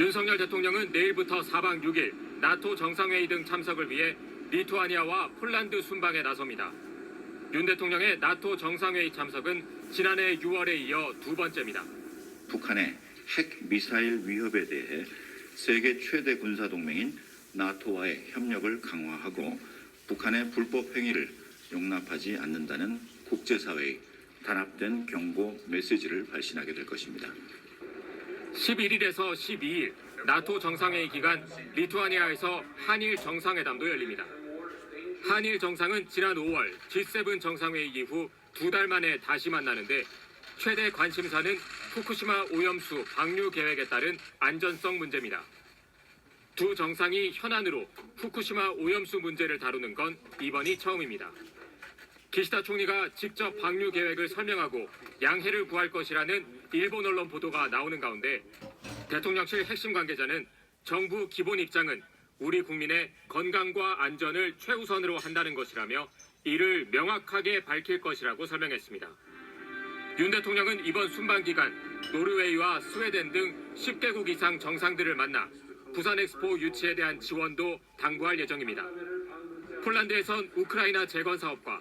윤석열 대통령은 내일부터 4박 6일 나토 정상회의 등 참석을 위해 리투아니아와 폴란드 순방에 나섭니다. 윤 대통령의 나토 정상회의 참석은 지난해 6월에 이어 두 번째입니다. 북한의 핵 미사일 위협에 대해 세계 최대 군사 동맹인 나토와의 협력을 강화하고 북한의 불법 행위를 용납하지 않는다는 국제사회의 단합된 경고 메시지를 발신하게 될 것입니다. 11일에서 12일 나토 정상회의 기간 리투아니아에서 한일 정상회담도 열립니다. 한일 정상은 지난 5월 G7 정상회의 이후 두 달 만에 다시 만나는데 최대 관심사는 후쿠시마 오염수 방류 계획에 따른 안전성 문제입니다. 두 정상이 현안으로 후쿠시마 오염수 문제를 다루는 건 이번이 처음입니다. 기시다 총리가 직접 방류 계획을 설명하고 양해를 구할 것이라는 일본 언론 보도가 나오는 가운데 대통령실 핵심 관계자는 정부 기본 입장은 우리 국민의 건강과 안전을 최우선으로 한다는 것이라며 이를 명확하게 밝힐 것이라고 설명했습니다. 윤 대통령은 이번 순방 기간 노르웨이와 스웨덴 등 10개국 이상 정상들을 만나 부산 엑스포 유치에 대한 지원도 당부할 예정입니다. 폴란드에선 우크라이나 재건 사업과